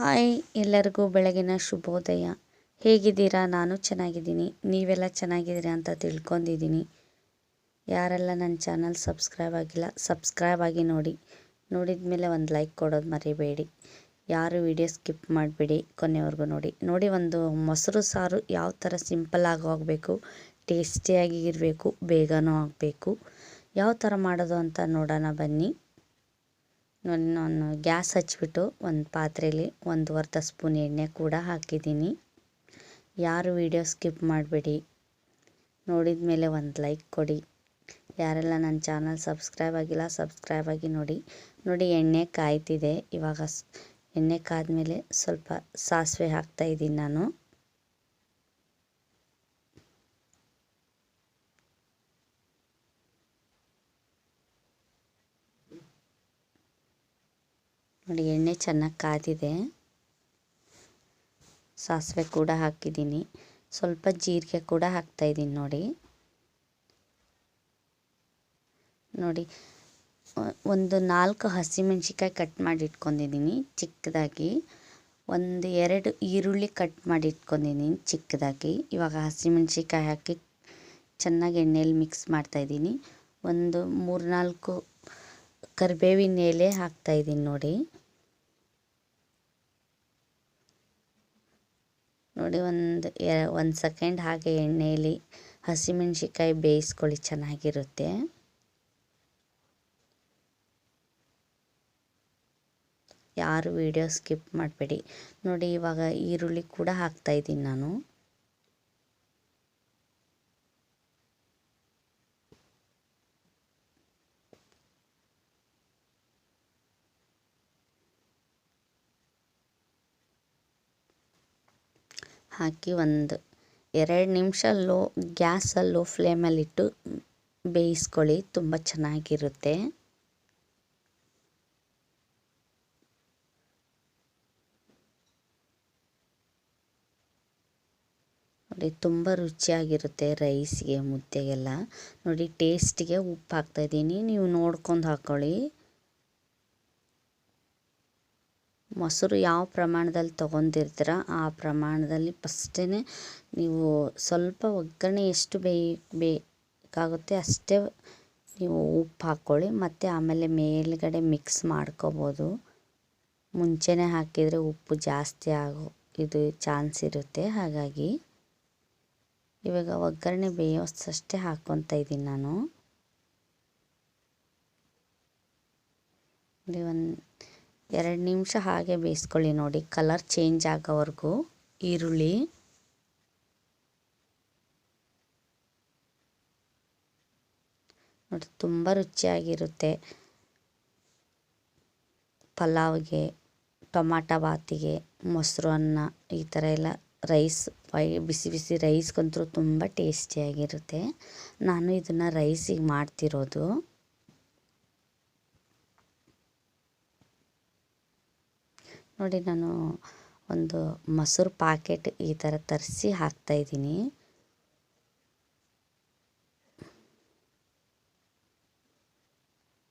Hi, ಎಲ್ಲರಿಗೂ ಬೆಳಗಿನ ಶುಭೋದಯ. ಹೇಗಿದ್ದೀರಾ? ನಾನು ಚೆನ್ನಾಗಿದ್ದೀನಿ. ನೀವೆಲ್ಲ ಚೆನ್ನಾಗಿದ್ದೀರಾ ಅಂತ ತಿಳ್ಕೊಂಡಿದ್ದೀನಿ. ಯಾರೆಲ್ಲ ನನ್ನ ಚಾನಲ್ ಸಬ್ಸ್ಕ್ರೈಬ್ ಆಗಿಲ್ಲ, ಸಬ್ಸ್ಕ್ರೈಬ್ ಆಗಿ ನೋಡಿ. ನೋಡಿದ ಮೇಲೆ ಒಂದು ಲೈಕ್ ಕೊಡೋದು ಮರಿಬೇಡಿ. ಯಾರು ವಿಡಿಯೋ ಸ್ಕಿಪ್ ಮಾಡಬೇಡಿ ಕೊನೆವರೆಗೂ ನೋಡಿ. ನೋಡಿ ಒಂದು ಮೊಸರು ಸಾರು ಯಾವ ಥರ ಸಿಂಪಲ್ಲಾಗಿ ಹೋಗಬೇಕು, ಟೇಸ್ಟಿಯಾಗಿ ಇರಬೇಕು, ಬೇಗನೂ ಆಗಬೇಕು. ಯಾವ ಥರ ಮಾಡೋದು ಅಂತ ನೋಡೋಣ ಬನ್ನಿ. ನಾನು ಗ್ಯಾಸ್ ಹಚ್ಚಿಬಿಟ್ಟು ಒಂದು ಪಾತ್ರೆಯಲ್ಲಿ ಅರ್ಧ ಸ್ಪೂನ್ ಎಣ್ಣೆ ಕೂಡ ಹಾಕಿದ್ದೀನಿ. ಯಾರು ವಿಡಿಯೋ ಸ್ಕಿಪ್ ಮಾಡಬೇಡಿ. ನೋಡಿದ ಮೇಲೆ ಒಂದು ಲೈಕ್ ಕೊಡಿ. ಯಾರೆಲ್ಲ ನನ್ನ ಚಾನಲ್ ಸಬ್ಸ್ಕ್ರೈಬ್ ಆಗಿಲ್ಲ, ಸಬ್ಸ್ಕ್ರೈಬ್ ಆಗಿ ನೋಡಿ. ನೋಡಿ ಎಣ್ಣೆ ಕಾಯ್ತಿದೆ. ಇವಾಗ ಎಣ್ಣೆ ಕಾದ ಮೇಲೆ ಸ್ವಲ್ಪ ಸಾಸಿವೆ ಹಾಕ್ತಾಯಿದ್ದೀನಿ ನಾನು. ನೋಡಿ, ಎಣ್ಣೆ ಚೆನ್ನಾಗಿ ಕಾದಿದೆ. ಸಾಸಿವೆ ಕೂಡ ಹಾಕಿದ್ದೀನಿ. ಸ್ವಲ್ಪ ಜೀರಿಗೆ ಕೂಡ ಹಾಕ್ತಾಯಿದ್ದೀನಿ ನೋಡಿ. ನೋಡಿ, ಒಂದು ನಾಲ್ಕು ಹಸಿಮೆಣ್ಸಿಕಾಯಿ ಕಟ್ ಮಾಡಿ ಇಟ್ಕೊಂಡಿದ್ದೀನಿ ಚಿಕ್ಕದಾಗಿ. ಒಂದು ಎರಡು ಈರುಳ್ಳಿ ಕಟ್ ಮಾಡಿ ಇಟ್ಕೊಂಡಿದ್ದೀನಿ ಚಿಕ್ಕದಾಗಿ. ಇವಾಗ ಹಸಿಮೆಣ್ಸಿಕಾಯಿ ಹಾಕಿ ಚೆನ್ನಾಗಿ ಎಣ್ಣೆಯಲ್ಲಿ ಮಿಕ್ಸ್ ಮಾಡ್ತಾಯಿದ್ದೀನಿ ಒಂದು ಮೂರು ನಾಲ್ಕು ಕರಿಬೇವಿನ ಎಲೆ ಹಾಕ್ತಾಯಿದ್ದೀನಿ ನೋಡಿ. ನೋಡಿ ಒಂದು ಒಂದು ಸೆಕೆಂಡ್ ಹಾಗೆ ಎಣ್ಣೆಯಲ್ಲಿ ಹಸಿಮೆಣ್ಸಿಕಾಯಿ ಬೇಯಿಸ್ಕೊಳ್ಳಿ, ಚೆನ್ನಾಗಿರುತ್ತೆ. ಯಾರು ವಿಡಿಯೋ ಸ್ಕಿಪ್ ಮಾಡಬೇಡಿ. ನೋಡಿ ಇವಾಗ ಈರುಳ್ಳಿ ಕೂಡ ಹಾಕ್ತಾಯಿದ್ದೀನಿ ನಾನು. ಹಾಕಿ ಒಂದು ಎರಡು ನಿಮಿಷ ಲೋ ಗ್ಯಾಸಲ್ಲಿ ಲೋ ಫ್ಲೇಮಲ್ಲಿಟ್ಟು ಬೇಯಿಸ್ಕೊಳ್ಳಿ, ತುಂಬ ಚೆನ್ನಾಗಿರುತ್ತೆ. ನೋಡಿ, ತುಂಬ ರುಚಿಯಾಗಿರುತ್ತೆ ರೈಸ್ಗೆ, ಮುದ್ದೆಗೆಲ್ಲ. ನೋಡಿ ಟೇಸ್ಟಿಗೆ ಉಪ್ಪು ಹಾಕ್ತಾಯಿದ್ದೀನಿ ನೀವು ನೋಡ್ಕೊಂಡು ಹಾಕ್ಕೊಳ್ಳಿ ಮೊಸರು ಯಾವ ಪ್ರಮಾಣದಲ್ಲಿ ತೊಗೊಂತಿರ್ತೀರ ಆ ಪ್ರಮಾಣದಲ್ಲಿ ಫಸ್ಟೇ ನೀವು ಸ್ವಲ್ಪ ಒಗ್ಗರಣೆ ಎಷ್ಟು ಬೇಕಾಗುತ್ತೆ ಅಷ್ಟೇ ನೀವು ಉಪ್ಪು ಹಾಕ್ಕೊಳ್ಳಿ ಮತ್ತು ಆಮೇಲೆ ಮೇಲುಗಡೆ ಮಿಕ್ಸ್ ಮಾಡ್ಕೊಬೋದು. ಮುಂಚೆನೇ ಹಾಕಿದರೆ ಉಪ್ಪು ಜಾಸ್ತಿ ಆಗೋ, ಇದು ಚಾನ್ಸ್ ಇರುತ್ತೆ, ಹಾಗಾಗಿ ಇವಾಗ ಒಗ್ಗರಣೆ ಬೇಯೋಷ್ಟೇ ಹಾಕ್ಕೊತಾ ಇದ್ದೀನಿ ನಾನು. ಒಂದು ಎರಡು ನಿಮಿಷ ಹಾಗೆ ಬೇಯಿಸ್ಕೊಳ್ಳಿ ನೋಡಿ. ಕಲರ್ ಚೇಂಜ್ ಆಗೋವರೆಗೂ ಈರುಳ್ಳಿ. ನೋಡಿ, ತುಂಬ ರುಚಿಯಾಗಿರುತ್ತೆ. ಪಲಾವ್ಗೆ, ಟೊಮಾಟ ಬಾತಿಗೆ, ಮೊಸರು ಅನ್ನ, ಈ ಥರ ಎಲ್ಲ ರೈಸ್ ವೈ, ಬಿಸಿ ಬಿಸಿ ರೈಸ್ಗಂತೂ ತುಂಬ ಟೇಸ್ಟಿಯಾಗಿರುತ್ತೆ ನಾನು ಇದನ್ನು ರೈಸಿಗೆ ಮಾಡ್ತಿರೋದು. ನೋಡಿ ನಾನು ಒಂದು ಮೊಸರು ಪಾಕೆಟ್ ಈ ಥರ ತರಿಸಿ ಹಾಕ್ತಾಯಿದ್ದೀನಿ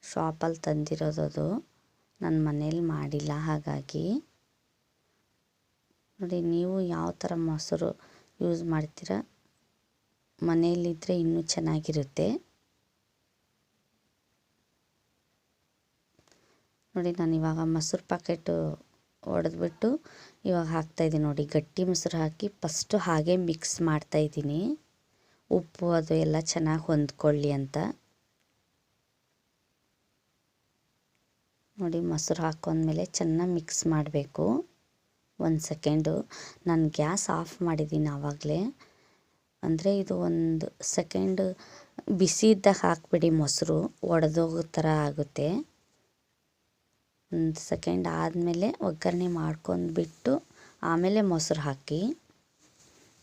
ಶಾಪಲ್ಲಿ ತಂದಿರೋದು ನನ್ನ ಮನೇಲಿ ಮಾಡಿಲ್ಲ ಹಾಗಾಗಿ. ನೋಡಿ ನೀವು ಯಾವ ಥರ ಮೊಸರು ಯೂಸ್ ಮಾಡ್ತೀರ? ಮನೆಯಲ್ಲಿದ್ದರೆ ಇನ್ನೂ ಚೆನ್ನಾಗಿರುತ್ತೆ. ನೋಡಿ ನಾನು ಇವಾಗ ಮೊಸರು ಪ್ಯಾಕೆಟು ಒಡೆದ್ಬಿಟ್ಟು ಇವಾಗ ಹಾಕ್ತಾಯಿದ್ದೀನಿ ನೋಡಿ. ಗಟ್ಟಿ ಮೊಸರು ಹಾಕಿ ಫಸ್ಟು ಹಾಗೆ ಮಿಕ್ಸ್ ಮಾಡ್ತಾಯಿದ್ದೀನಿ ಉಪ್ಪು ಅದು ಎಲ್ಲ ಚೆನ್ನಾಗಿ ಹೊಂದ್ಕೊಳ್ಳಿ ಅಂತ. ನೋಡಿ ಮೊಸರು ಹಾಕೊಂಡ್ಮೇಲೆ ಚೆನ್ನಾಗಿ ಮಿಕ್ಸ್ ಮಾಡಬೇಕು. ಒಂದು ಸೆಕೆಂಡು. ನಾನು ಗ್ಯಾಸ್ ಆಫ್ ಮಾಡಿದ್ದೀನಿ ಆವಾಗಲೇ. ಅಂದರೆ ಇದು ಒಂದು ಸೆಕೆಂಡ್ ಬಿಸಿ ಇದ್ದಾಗ ಹಾಕ್ಬಿಡಿ ಮೊಸರು. ಒಡೆದೋಗೋ ಥರ ಆಗುತ್ತೆ. ಒಂದು ಸೆಕೆಂಡ್ ಆದಮೇಲೆ ಒಗ್ಗರಣೆ ಮಾಡ್ಕೊಂಡ್ಬಿಟ್ಟು ಆಮೇಲೆ ಮೊಸರು ಹಾಕಿ.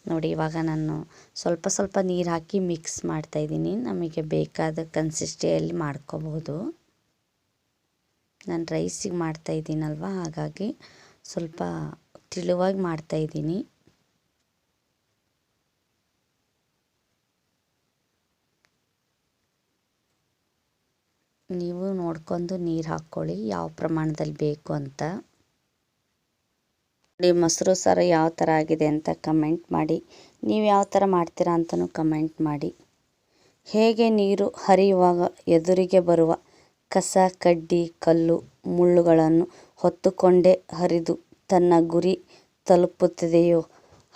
ನೋಡಿ, ಇವಾಗ ನಾನು ಸ್ವಲ್ಪ ಸ್ವಲ್ಪ ನೀರು ಹಾಕಿ ಮಿಕ್ಸ್ ಮಾಡ್ತಾಯಿದ್ದೀನಿ ನಮಗೆ ಬೇಕಾದ ಕನ್ಸಿಸ್ಟಿಯಲ್ಲಿ ಮಾಡ್ಕೋಬಹುದು ನಾನು ರೈಸಿಗೆ ಮಾಡ್ತಾಯಿದ್ದೀನಲ್ವ ಹಾಗಾಗಿ ಸ್ವಲ್ಪ ತಿಳುವಾಗಿ ಮಾಡ್ತಾಯಿದ್ದೀನಿ ನೀವು ನೋಡ್ಕೊಂಡು ನೀರು ಹಾಕ್ಕೊಳ್ಳಿ. ಯಾವ ಪ್ರಮಾಣದಲ್ಲಿ ಬೇಕು ಅಂತ. ನೋಡಿ, ಮೊಸರು, ಸಾರು ಯಾವ ಥರ ಆಗಿದೆ ಅಂತ ಕಮೆಂಟ್ ಮಾಡಿ. ನೀವು ಯಾವ ಥರ ಮಾಡ್ತೀರಾ ಅಂತಲೂ ಕಮೆಂಟ್ ಮಾಡಿ. ಹೇಗೆ ನೀರು ಹರಿಯುವಾಗ ಎದುರಿಗೆ ಬರುವ ಕಸ, ಕಡ್ಡಿ, ಕಲ್ಲು, ಮುಳ್ಳುಗಳನ್ನು ಹೊತ್ತುಕೊಂಡೇ ಹರಿದು ತನ್ನ ಗುರಿ ತಲುಪುತ್ತದೆಯೋ,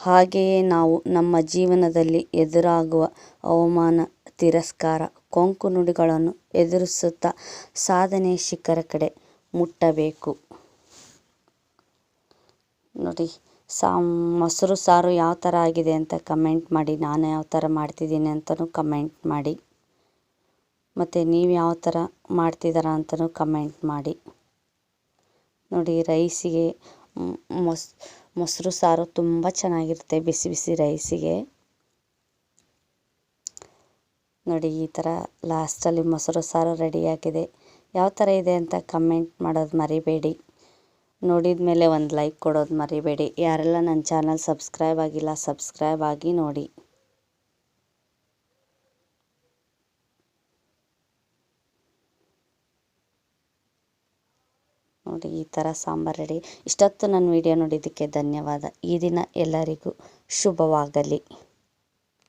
ಹಾಗೆಯೇ ನಾವು ನಮ್ಮ ಜೀವನದಲ್ಲಿ ಎದುರಾಗುವ ಅವಮಾನ, ತಿರಸ್ಕಾರ ಕೊಂಕು ನುಡಿಗಳನ್ನು ಎದುರಿಸುತ್ತಾ ಸಾಧನೆಯ ಶಿಖರ ಕಡೆ ಮುಟ್ಟಬೇಕು. ನೋಡಿ, ಸಾ, ಮೊಸರು ಸಾರು ಯಾವ ಥರ ಆಗಿದೆ ಅಂತ ಕಮೆಂಟ್ ಮಾಡಿ, ನಾನು ಯಾವ ಥರ ಮಾಡ್ತಿದ್ದೀನಿ ಅಂತಲೂ ಕಮೆಂಟ್ ಮಾಡಿ, ಮತ್ತು ನೀವು ಯಾವ ಥರ ಮಾಡ್ತಿದ್ದೀರ ಅಂತಲೂ ಕಮೆಂಟ್ ಮಾಡಿ. ನೋಡಿ, ರೈಸಿಗೆ ಮೊಸ್ ಮೊಸರು ಸಾರು ತುಂಬ ಚೆನ್ನಾಗಿರುತ್ತೆ, ಬಿಸಿ ಬಿಸಿ ರೈಸಿಗೆ. ನೋಡಿ, ಈ ಥರ ಲಾಸ್ಟಲ್ಲಿ ಮೊಸರು ಸಾರು ರೆಡಿಯಾಗಿದೆ ಯಾವ ಥರ ಇದೆ ಅಂತ ಕಮೆಂಟ್ ಮಾಡೋದು ಮರಿಬೇಡಿ. ನೋಡಿದ ಮೇಲೆ ಒಂದು ಲೈಕ್ ಕೊಡೋದು ಮರಿಬೇಡಿ. ಯಾರೆಲ್ಲ ನನ್ನ ಚಾನಲ್ ಸಬ್ಸ್ಕ್ರೈಬ್ ಆಗಿಲ್ಲ ಸಬ್ಸ್ಕ್ರೈಬ್ ಆಗಿ ನೋಡಿ. ನೋಡಿ, ಈ ಥರ ಸಾಂಬಾರು ರೆಡಿ ಇಷ್ಟೊತ್ತು ನನ್ನ ವಿಡಿಯೋ ನೋಡಿದ್ದಕ್ಕೆ ಧನ್ಯವಾದ. ಈ ದಿನ ಎಲ್ಲರಿಗೂ ಶುಭವಾಗಲಿ.